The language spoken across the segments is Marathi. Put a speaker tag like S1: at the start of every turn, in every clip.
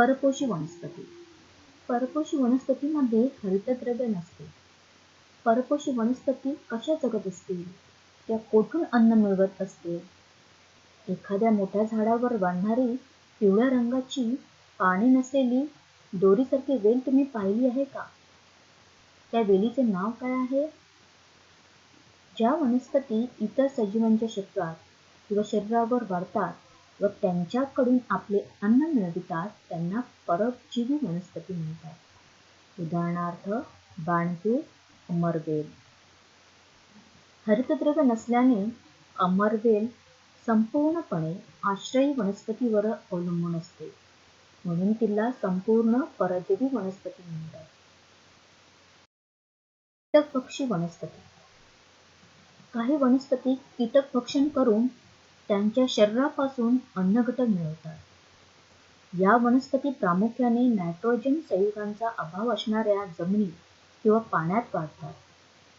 S1: परपोषी वनस्पती. परपोषी वनस्पतीमध्ये हरितद्रव्य नसते. परपोषी वनस्पती कशा जगत असतील? त्या कोठून अन्न मिळवत असते एखाद्या मोठ्या झाडावर वाढणारी पिवळ्या रंगाची पाने नसलेली दोरीसारखी वेल तुम्ही पाहिली आहे का? त्या वेलीचे नाव काय आहे? ज्या वनस्पती इतर सजीवांच्या शरीरात किंवा शरीरावर वाढतात व त्यांच्याकडून आपले अन्न मिळवितात त्यांना परजीवी वनस्पती म्हणतात. उदाहरणार्थ बाणवे अमरवेल. हरितद्रव्य नसल्याने अमरवेल संपूर्णपणे आश्रयी वनस्पतीवर अवलंबून असते. म्हणून तिला संपूर्ण परजीवी वनस्पती म्हणतात. कीटक पक्षी वनस्पती. काही वनस्पती कीटक भक्षण करून त्यांच्या शरीरापासून अन्न घटक मिळवतात. या वनस्पती प्रामुख्याने नायट्रोजन संयुगांचा अभाव असणाऱ्या जमिनीत किंवा पाण्यात वाढतात.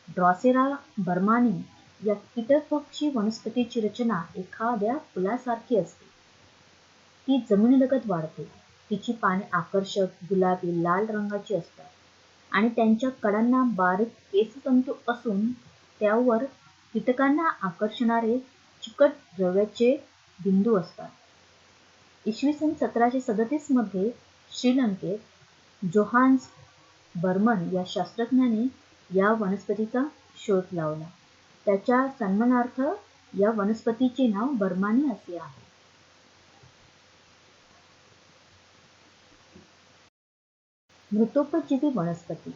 S1: ड्रॉसेरा बर्मानी या कीटकभक्षी वनस्पतीची रचना एखाद्या फुलासारखी असते. ती जमिनीलगत वाढते. तिची पाने आकर्षक गुलाबी लाल रंगाची असतात आणि त्यांच्या कडांना बारीक केसतंतू असून त्यावर कीटकांना आकर्षणारे चिकट द्रव्याचे बिंदू असतात. इसवी सन सतराशे सदतीसमध्ये श्रीलंकेत जोहान्स बर्मन या शास्त्रज्ञाने या वनस्पतीचा शोध लावला. त्याच्या सन्मानार्थ या वनस्पतीचे नाव बर्मानी असे आहे. मृतोपजीवी वनस्पती.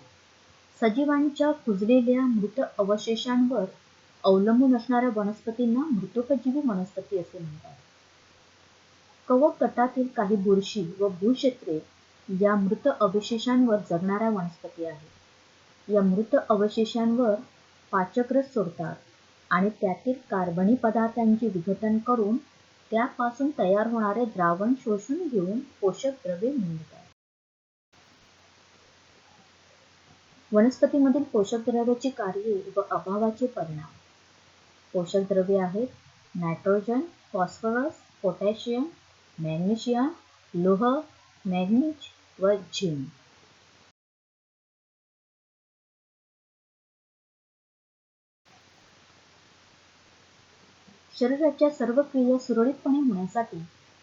S1: सजीवांच्या कुजलेल्या मृत अवशेषांवर अवलंबून असणाऱ्या वनस्पतींना मृतोपजीवी वनस्पती असे म्हणतात. कवक गटातील काही बुरशी व भूक्षेत्रे या मृत अवशेषांवर जगणाऱ्या वनस्पती आहेत. या मृत अवशेषांवर पाचकरस सोडतात आणि त्यातील कार्बनी पदार्थांचे विघटन करून त्यापासून तयार होणारे द्रावण शोषून घेऊन पोषक द्रव्ये मिळतात. वनस्पतीमधील पोषक द्रव्याची कार्ये व अभावाचे परिणाम. पोषक द्रव्ये आहेत. नायट्रोजन फॉस्फरस पोटॅशियम मॅग्नेशियम लोह मॅग्नीज व झिंक. शरीराच्या सर्व क्रिया सुरळीतपणे होण्यासाठी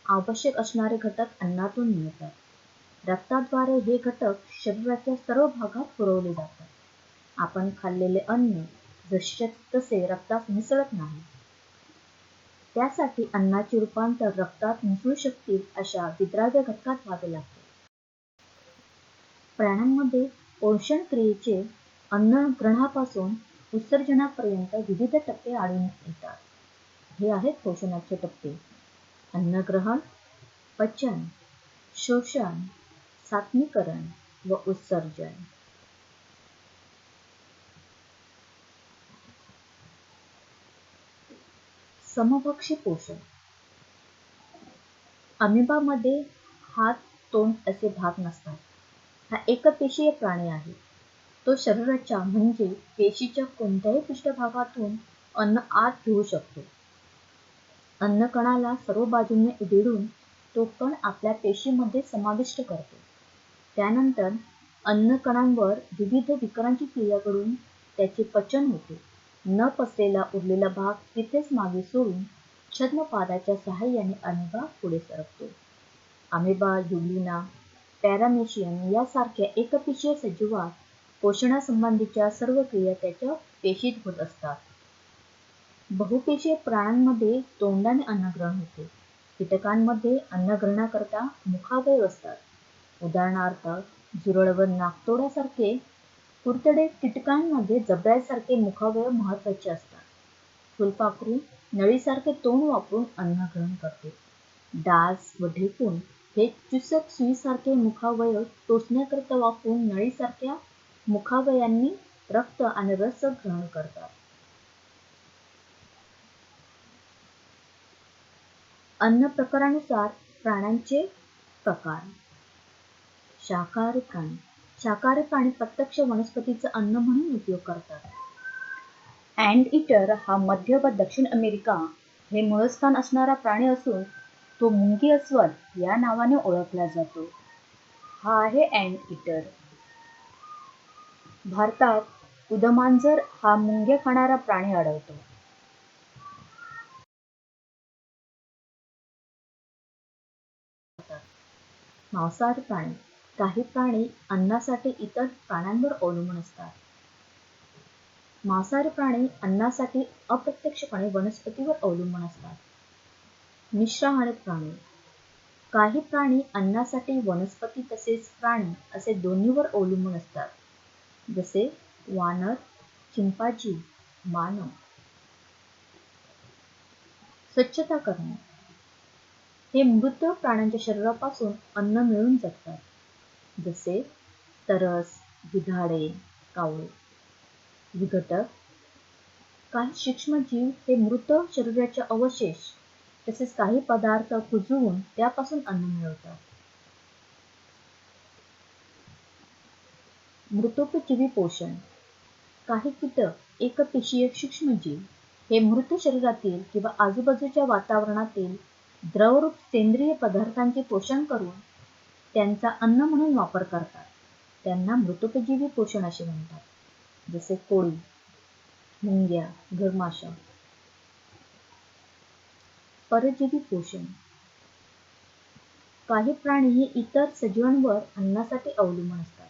S1: आवश्यक असणारे घटक अन्नातून मिळतात. रक्ताद्वारे हे घटक शरीराच्या सर्व भागात पुरवले जातात. आपण खाल्लेले अन्न दृश्य तसे रक्तात मिसळत नाही. त्यासाठी अन्नाचे रूपांतर रक्तात मिसळू शकतील अशा विद्राव्य घटकात व्हावे लागते. प्राण्यांमध्ये पोषण क्रियेचे अन्न ग्रहणापासून उत्सर्जनापर्यंत विविध टप्पे आढळून येतात. हे आहेत पोषणाचे टप्पे. अन्नग्रहण पचन शोषण सात्मीकरण व उत्सर्जन. समभक्षी पोषण अमिबामध्ये हात तोंड असे भाग नसतात. हा एकपेशीय प्राणी आहे. तो शरीराच्या म्हणजे पेशीच्या कोणत्याही पृष्ठभागातून अन्न आत घेऊ शकतो. अन्न कणाला सर्व बाजूने उधळून तो कण आपल्या पेशीमध्ये समाविष्ट करतो. त्यानंतर अन्न कणांवर विविध विकारांची क्रिया घडून त्याचे पचन होते. न पसलेला उरलेला भाग तिथेच मागे सोडून छद्मपादाच्या सहाय्याने अमिबा पुढे सरकतो. अमिबा युलिना पॅरामेशियन यासारख्या एकपेशीय सजीवात पोषणासंबंधीच्या सर्व क्रिया त्याच्या पेशीत होत असतात. बहुपेशीय प्राण्यांमध्ये तोंडाने अन्नग्रहण होते. कीटकांमध्ये अन्नग्रहणाकरता मुखावय असतात. उदाहरणार्थ जुरळ व नागतोड्यासारखे कुरतडे कीटकांमध्ये जबड्यासारखे मुखावयव महत्त्वाचे असतात. फुलपाखरू नळीसारखे तोंड वापरून अन्न ग्रहण करते. डास व ढेकून हे चुसक सुईसारखे मुखावयव टोचण्याकरिता वापरून नळीसारख्या मुखावयांनी रक्त आणि रस ग्रहण करतात. अन्न प्रकारानुसार प्राण्यांचे प्रकार. शाकाहारी प्राणी शाकाहारी प्राणी प्रत्यक्ष वनस्पतीचं अन्न म्हणून उपयोग करतात. अँड इटर हा मध्य व दक्षिण अमेरिका हे मूळस्थान असणारा प्राणी असून तो मुंगी अस्वल या नावाने ओळखला जातो. हा आहे अँड इटर भारतात उदमांजर हा मुंग्या खाणारा प्राणी आढळतो. मांसाहारी प्राणी. काही प्राणी अन्नासाठी इतर प्राण्यांवर अवलंबून असतात. मांसाहारी प्राणी अन्नासाठी अप्रत्यक्षपणे वनस्पतीवर अवलंबून असतात. मिश्राहारी प्राणी. काही प्राणी अन्नासाठी वनस्पती तसेच प्राणी असे दोन्हीवर अवलंबून असतात. जसे वानर चिंपाजी मानव. स्वच्छता करणे. हे मृत प्राण्यांच्या शरीरापासून अन्न मिळून जगतात. जसे तरस गिधाडे कावळे. विघटक. काही सूक्ष्मजीव हे मृत शरीराचे अवशेष तसेच काही पदार्थ कुजवून त्यापासून अन्न मिळवतात. मृतोपजीवी पोषण. काही कीटक एकपेशीय सूक्ष्मजीव हे मृत शरीरातील किंवा आजूबाजूच्या वातावरणातील द्रवरूप सेंद्रिय पदार्थांचे पोषण करून त्यांचा अन्न म्हणून वापर करतात. त्यांना मृतोपजीवी पोषण असे म्हणतात. जसे कोळी मुंग्या घरमाशा. परजीवी पोषण. काही प्राणी हे इतर सजीवांवर अन्नासाठी अवलंबून असतात.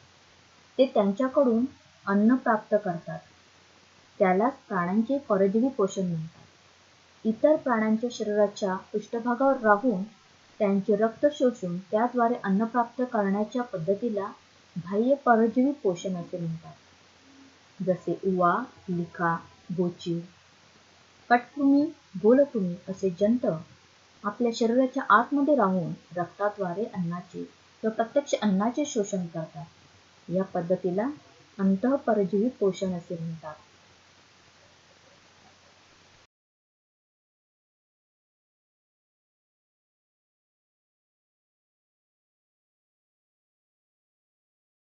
S1: ते त्यांच्याकडून अन्न प्राप्त करतात. त्यालाच प्राण्यांचे परजीवी पोषण म्हणतात. इतर प्राण्यांच्या शरीराच्या पृष्ठभागावर राहून त्यांचे रक्त शोषून त्याद्वारे अन्न प्राप्त करण्याच्या पद्धतीला बाह्य परजीवी पोषण असे म्हणतात. जसे उवा लिखा गोचीड कटकृमी गोलकृमी असे जंत आपल्या शरीराच्या आतमध्ये राहून रक्ताद्वारे अन्नाचे किंवा प्रत्यक्ष अन्नाचे शोषण करतात. या पद्धतीला अंतःपरजीवी पोषण असे म्हणतात.